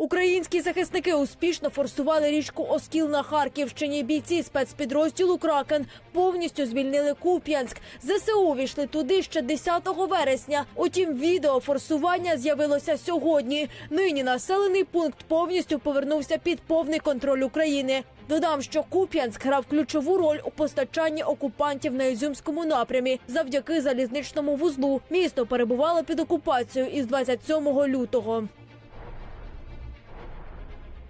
Українські захисники успішно форсували річку Оскіл на Харківщині. Бійці спецпідрозділу Кракен повністю звільнили Куп'янськ. ЗСУ війшли туди ще 10 вересня. Утім, відео форсування з'явилося сьогодні. Нині населений пункт повністю повернувся під повний контроль України. Додам, що Куп'янськ грав ключову роль у постачанні окупантів на Ізюмському напрямі. Завдяки залізничному вузлу місто перебувало під окупацією із 27 лютого.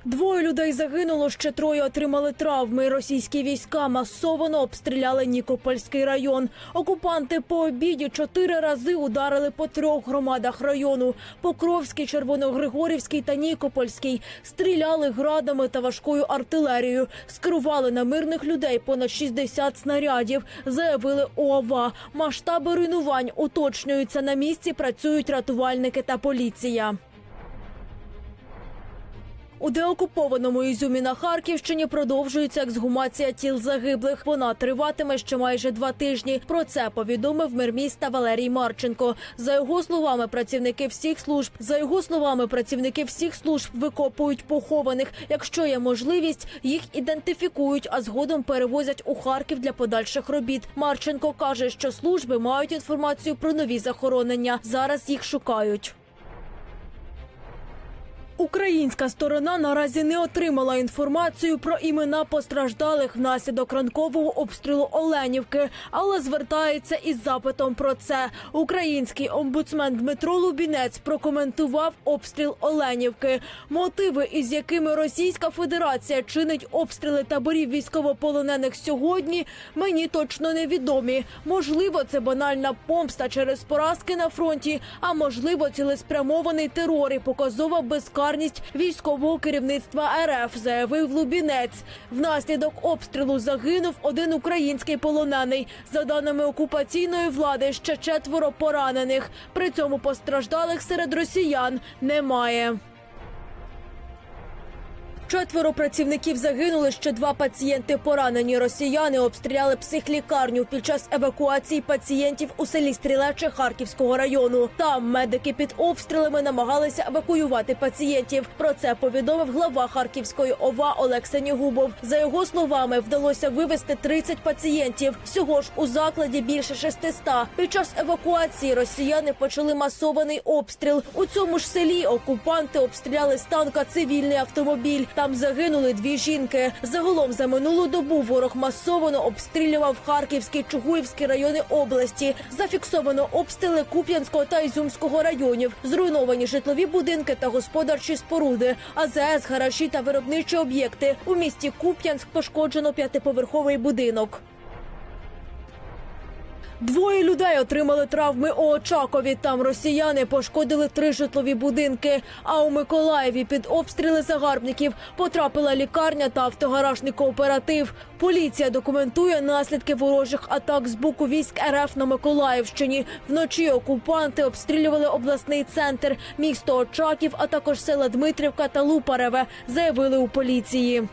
Двоє людей загинуло, ще троє отримали травми. Російські війська масово обстріляли Нікопольський район. Окупанти по обіді чотири рази ударили по трьох громадах району: Покровський, Червоногригорівський та Нікопольський. Стріляли градами та важкою артилерією. Скерували на мирних людей понад 60 снарядів. Заявили ОВА. Масштаби руйнувань уточнюються на місці. Працюють рятувальники та поліція. У деокупованому Ізюмі на Харківщині продовжується ексгумація тіл загиблих. Вона триватиме ще майже два тижні. Про це повідомив мер міста Валерій Марченко. За його словами, працівники всіх служб за його словами, працівники всіх служб викопують похованих. Якщо є можливість, їх ідентифікують, а згодом перевозять у Харків для подальших робіт. Марченко каже, що служби мають інформацію про нові захоронення. Зараз їх шукають. Українська сторона наразі не отримала інформацію про імена постраждалих внаслідок ранкового обстрілу Оленівки, але звертається із запитом про це. Український омбудсмен Дмитро Лубінець прокоментував обстріл Оленівки. Мотиви, із якими Російська Федерація чинить обстріли таборів військовополонених сьогодні, мені точно невідомі. Можливо, це банальна помста через поразки на фронті, а можливо, цілеспрямований терор і показова безкарність військового керівництва РФ, заявив Лубінець. Внаслідок обстрілу загинув один український полонений. За даними окупаційної влади, ще четверо поранених. При цьому постраждалих серед росіян немає. Четверо працівників загинули, ще два пацієнти поранені. Росіяни обстріляли психлікарню під час евакуації пацієнтів у селі Стрілече Харківського району. Там медики під обстрілами намагалися евакуювати пацієнтів. Про це повідомив глава Харківської ОВА Олег Сенігубов. За його словами, вдалося вивезти 30 пацієнтів. Всього ж у закладі більше 600. Під час евакуації росіяни почали масований обстріл. У цьому ж селі окупанти обстріляли з танка цивільний автомобіль. Там загинули дві жінки. Загалом за минулу добу ворог масово обстрілював Харківський, Чугуївський райони області. Зафіксовано обстріли Куп'янського та Ізюмського районів, зруйновані житлові будинки та господарчі споруди, АЗС, гаражі та виробничі об'єкти. У місті Куп'янськ пошкоджено п'ятиповерховий будинок. Двоє людей отримали травми у Очакові. Там росіяни пошкодили три житлові будинки. А у Миколаєві під обстріли загарбників потрапила лікарня та автогаражний кооператив. Поліція документує наслідки ворожих атак з боку військ РФ на Миколаївщині. Вночі окупанти обстрілювали обласний центр, місто Очаків, а також села Дмитрівка та Лупареве. Заявили у поліції.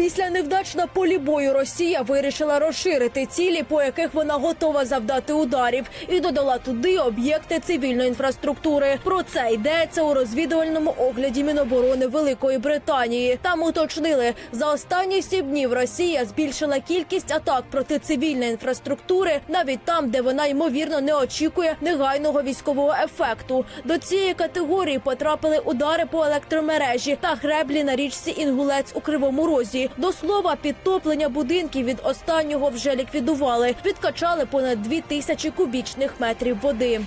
Після невдач на полі бою Росія вирішила розширити цілі, по яких вона готова завдати ударів, і додала туди об'єкти цивільної інфраструктури. Про це йдеться у розвідувальному огляді Міноборони Великої Британії. Там уточнили, за останні сім днів Росія збільшила кількість атак проти цивільної інфраструктури, навіть там, де вона ймовірно не очікує негайного військового ефекту. До цієї категорії потрапили удари по електромережі та греблі на річці Інгулець у Кривому Розі. До слова, підтоплення будинків від останнього вже ліквідували. Відкачали понад дві тисячі кубічних метрів води.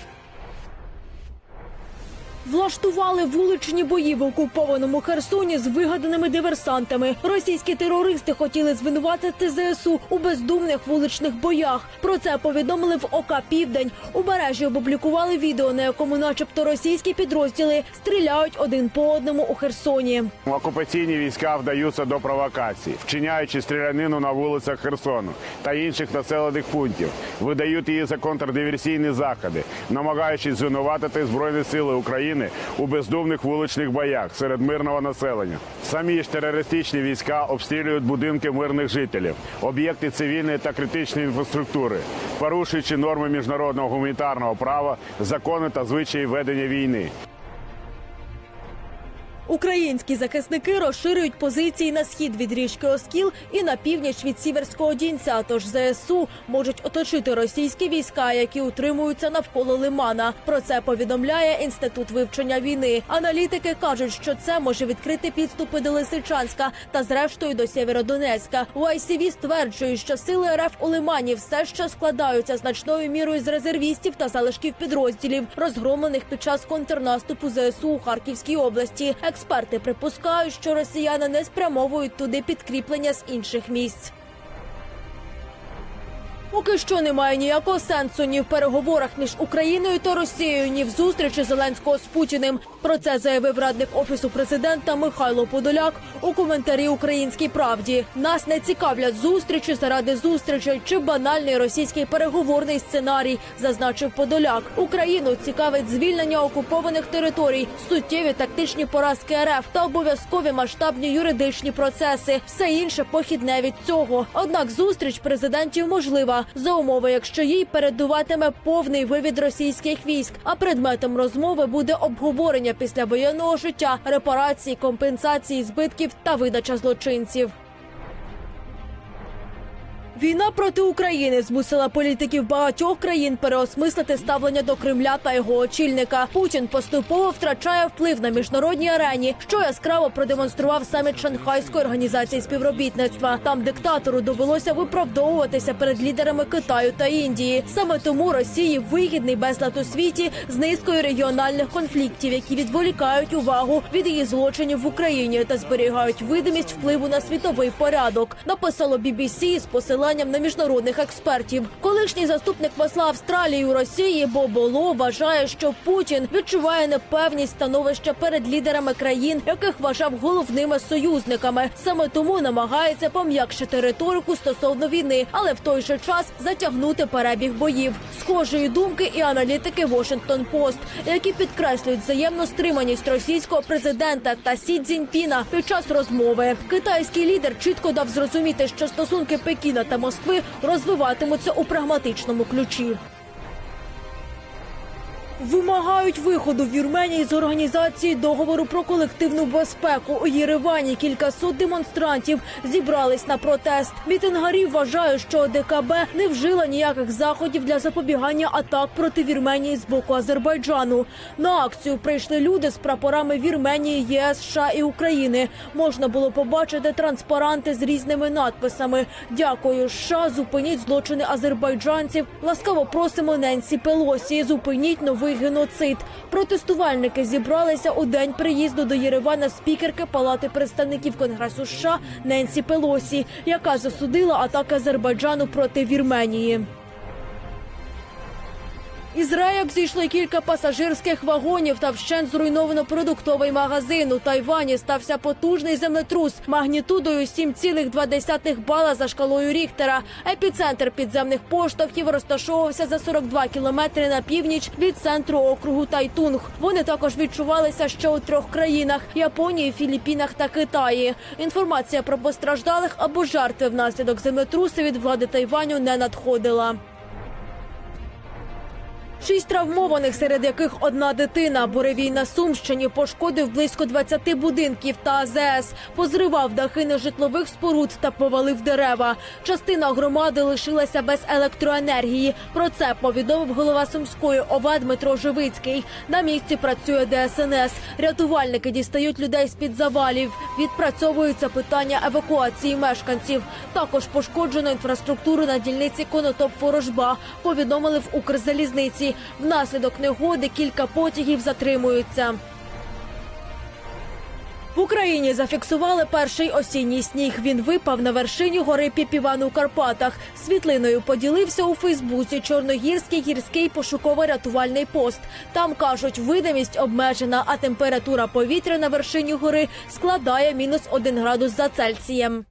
Влаштували вуличні бої в окупованому Херсоні з вигаданими диверсантами. Російські терористи хотіли звинуватити ЗСУ у бездумних вуличних боях. Про це повідомили в ОК Південь. У мережі опублікували відео, на якому, начебто, російські підрозділи стріляють один по одному у Херсоні. Окупаційні війська вдаються до провокацій, вчиняючи стрілянину на вулицях Херсону та інших населених пунктів, видають її за контрдиверсійні заходи, намагаючись звинуватити збройні сили України у бездумних вуличних боях серед мирного населення. Самі ж терористичні війська обстрілюють будинки мирних жителів, об'єкти цивільної та критичної інфраструктури, порушуючи норми міжнародного гуманітарного права, закони та звичаї ведення війни. Українські захисники розширюють позиції на схід від річки Оскіл і на північ від Сіверського Дінця. Тож ЗСУ можуть оточити російські війська, які утримуються навколо Лимана. Про це повідомляє інститут вивчення війни. Аналітики кажуть, що це може відкрити підступи до Лисичанська та зрештою до Сєвєродонецька. У ICV стверджують, що сили РФ у Лимані все ще складаються значною мірою з резервістів та залишків підрозділів, розгромлених під час контрнаступу ЗСУ у Харківській області. Експерти припускають, що росіяни не спрямовують туди підкріплення з інших місць. Поки що немає ніякого сенсу ні в переговорах між Україною та Росією, ні в зустрічі Зеленського з Путіним. Про це заявив радник офісу президента Михайло Подоляк у коментарі Українській правді. Нас не цікавлять зустрічі заради зустрічей чи банальний російський переговорний сценарій, зазначив Подоляк. Україну цікавить звільнення окупованих територій, суттєві тактичні поразки РФ та обов'язкові масштабні юридичні процеси. Все інше похідне від цього. Однак зустріч президентів можлива за умови, якщо їй передуватиме повний вивід російських військ. А предметом розмови буде обговорення після воєнного життя, репарації, компенсації збитків та видача злочинців. Війна проти України змусила політиків багатьох країн переосмислити ставлення до Кремля та його очільника. Путін поступово втрачає вплив на міжнародній арені, що яскраво продемонстрував саміт Шанхайської організації співробітництва. Там диктатору довелося виправдовуватися перед лідерами Китаю та Індії. Саме тому Росії вигідний безлад у світі з низкою регіональних конфліктів, які відволікають увагу від її злочинів в Україні та зберігають видимість впливу на світовий порядок. Написало BBC з посиланням на міжнародних експертів. Колишній заступник посла Австралії у Росії Боболо вважає, що Путін відчуває непевність становища перед лідерами країн, яких вважав головними союзниками. Саме тому намагається пом'якшити риторику стосовно війни, але в той же час затягнути перебіг боїв. Схожої думки і аналітики Washington Post, які підкреслюють взаємну стриманість російського президента та Сі Цзіньпіна під час розмови. Китайський лідер чітко дав зрозуміти, що стосунки Пекіна та Москви розвиватимуться у прагматичному ключі. Вимагають виходу Вірменії з організації договору про колективну безпеку. У Єревані кількасот демонстрантів зібрались на протест. Мітингарі вважають, що ОДКБ не вжила ніяких заходів для запобігання атак проти Вірменії з боку Азербайджану. На акцію прийшли люди з прапорами Вірменії, ЄС, США і України. Можна було побачити транспаранти з різними надписами. Дякую, США, зупиніть злочини азербайджанців. Ласкаво просимо Ненсі Пелосі. Зупиніть новий геноцид. Протестувальники зібралися у день приїзду до Єревана спікерки Палати представників Конгресу США Ненсі Пелосі, яка засудила атаки Азербайджану проти Вірменії. Із рейок зійшли кілька пасажирських вагонів та вщент зруйновано продуктовий магазин. У Тайвані стався потужний землетрус магнітудою 7,2 бала за шкалою Ріхтера. Епіцентр підземних поштовхів розташовувався за 42 кілометри на північ від центру округу Тайтунг. Вони також відчувалися ще у трьох країнах: Японії, Філіппінах та Китаї. Інформація про постраждалих або жертви внаслідок землетрусу від влади Тайваню не надходила. Шість травмованих, серед яких одна дитина. Буревій на Сумщині пошкодив близько 20 будинків та АЗС, позривав дахи нежитлових споруд та повалив дерева. Частина громади лишилася без електроенергії. Про це повідомив голова Сумської ОВА Дмитро Живицький. На місці працює ДСНС. Рятувальники дістають людей з під завалів. Відпрацьовуються питання евакуації мешканців. Також пошкоджено інфраструктуру на дільниці Конотоп-Ворожба. Повідомили в Укрзалізниці. Внаслідок негоди кілька потягів затримуються. В Україні зафіксували перший осінній сніг. Він випав на вершині гори Піпіван у Карпатах. Світлиною поділився у Фейсбуці Чорногірський гірський пошуково-рятувальний пост. Там кажуть, видимість обмежена, а температура повітря на вершині гори складає мінус один градус за Цельсієм.